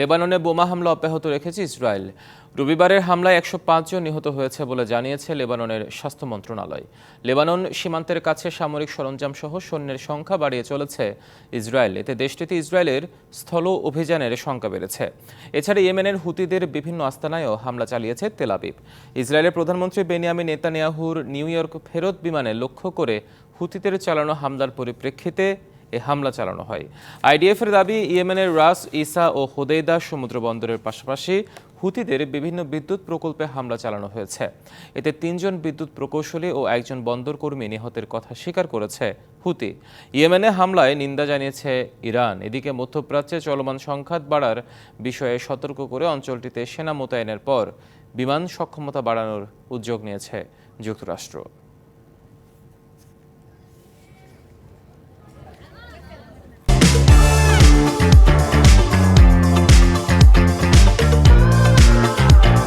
লেবাননে বোমা হামলা অব্যাহত রেখেছে ইসরায়েল। রবিবারের হামলায় একশো জন নিহত হয়েছে বলে জানিয়েছে লেবাননের স্বাস্থ্য মন্ত্রণালয়। লেবানন সীমান্তের কাছে সামরিক সরঞ্জাম সহ সৈন্যের সংখ্যা বাড়িয়ে চলেছে ইসরায়েল। এতে দেশটিতে ইসরায়েলের স্থল অভিযানের সংখ্যা বেড়েছে। এছাড়া ইয়েমেনের হুতিদের বিভিন্ন আস্তানায়ও হামলা চালিয়েছে তেলাবিব ইসরায়েলের প্রধানমন্ত্রী বেনিয়ামিন নেতানিয়াহুর নিউ ইয়র্ক ফেরত বিমানে লক্ষ্য করে হুতিদের চালানো হামলার পরিপ্রেক্ষিতে এ হামলা চালানো হয়। আইডিএফের দাবি, ইয়েমেনের রাস ইসা ও হোদেইদা সমুদ্র বন্দরের পাশাপাশি হুতিদের বিভিন্ন বিদ্যুৎ প্রকল্পে হামলা চালানো হয়েছে। এতে তিনজন বিদ্যুৎ প্রকৌশলী ও একজন বন্দর কর্মী নিহতের কথা স্বীকার করেছে হুতি। ইয়েমেনে হামলায় নিন্দা জানিয়েছে ইরান। এদিকে মধ্যপ্রাচ্যে চলমান সংঘাত বাড়ার বিষয়ে সতর্ক করে অঞ্চলটিতে সেনা মোতায়েনের পর বিমান সক্ষমতা বাড়ানোর উদ্যোগ নিয়েছে যুক্তরাষ্ট্র।